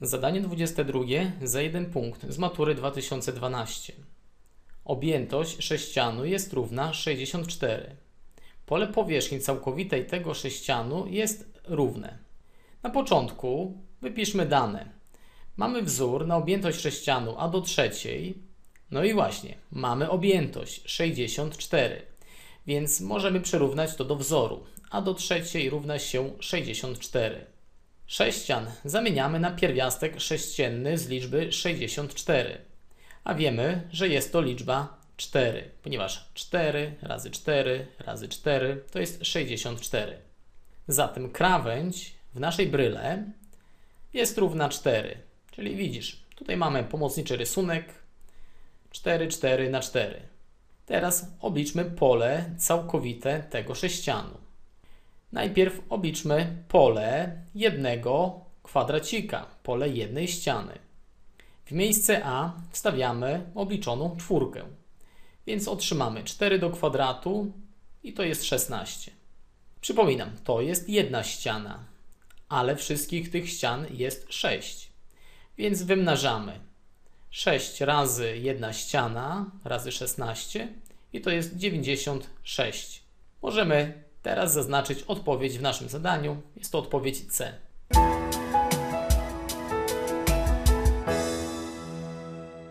Zadanie 22 za jeden punkt z matury 2012. Objętość sześcianu jest równa 64. Pole powierzchni całkowitej tego sześcianu jest równe. Na początku wypiszmy dane. Mamy wzór na objętość sześcianu a do trzeciej. No i właśnie, mamy objętość 64. Więc możemy przyrównać to do wzoru. a do trzeciej równa się 64. Sześcian zamieniamy na pierwiastek sześcienny z liczby 64. A wiemy, że jest to liczba 4, ponieważ 4 razy 4 razy 4 to jest 64. Zatem krawędź w naszej bryle jest równa 4. Czyli widzisz, tutaj mamy pomocniczy rysunek 4, 4 na 4. Teraz obliczmy pole całkowite tego sześcianu. Najpierw obliczmy pole jednego kwadracika, pole jednej ściany. W miejsce A wstawiamy obliczoną czwórkę, więc otrzymamy 4 do kwadratu i to jest 16. Przypominam, to jest jedna ściana, ale wszystkich tych ścian jest 6, więc wymnażamy 6 razy jedna ściana razy 16 i to jest 96. Możemy teraz zaznaczyć odpowiedź w naszym zadaniu. Jest to odpowiedź C.